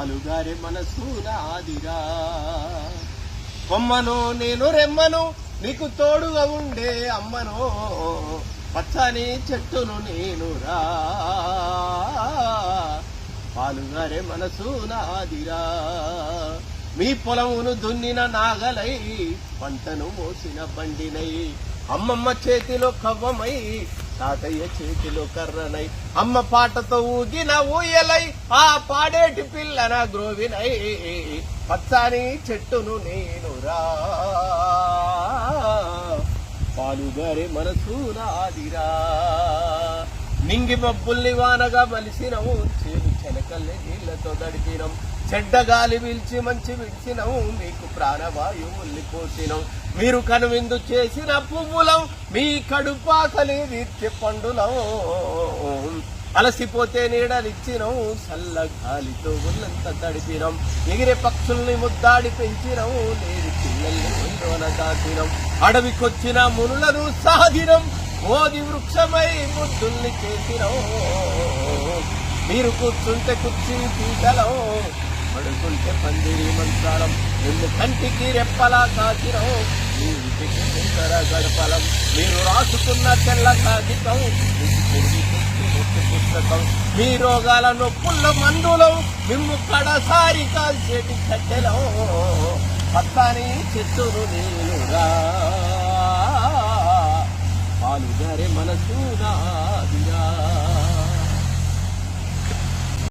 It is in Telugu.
పాలుగారే మనసు నాదిరా కొమ్మను నేను రెమ్మను నీకు తోడుగా ఉండే అమ్మను పచ్చని చెట్టును నేను రా. పాలుగారే మనసు నాదిరా మీ పొలమును దున్నిన నాగలై పంటను మోసిన బండినై అమ్మమ్మ చేతిలో కవ్వమై తాతయ్య చేతిలో కర్రనై అమ్మ పాటతో ఊగిన ఊయలై ఆ పాడేటి పిల్లన గ్రోవినై. పచ్చని చెట్టును నేను రా. పాలుగారే మనసు నాదిరా నింగి మబ్బుల్ని వానగా మలిసినవు చేదు చెనకల్ని నీళ్ళతో దడిపినం. చెడ్డ గాలి పీల్చి మంచి విడిచినవు. మీకు ప్రాణవాయువుల్ని పోసినం మీరు కనువిందు చేసిన పువ్వులం మీ కడుపాకలి తీర్చే పండులం అలసిపోతే నీడలిచ్చినం చల్ల గాలితో ఉన్నంత తడిపినం ఎగిరే పక్షుల్ని ముద్దాడి పెంచినం లేని పిల్లల్ని ఒళ్ళోన దాచినం అడవికొచ్చిన మునులను సాధినం మోది వృక్షమై ముద్దుల్ని చేసినం మీరు కూర్చుంటే కుర్చీ పీటలం పడుకుంటే పందిరి మంత్రాలం నిన్ను కంటికి రెప్పలా కాచినం నీ ఇంటికి ముందర గడపలం మీరు రాసుకున్న తెల్ల కాగితం. పుస్తకం మీ రోగాల నొప్పుల మందులం మిమ్ము కడసారి కాల్చేటి కట్టెలం. పత్తాని చెట్టును నేను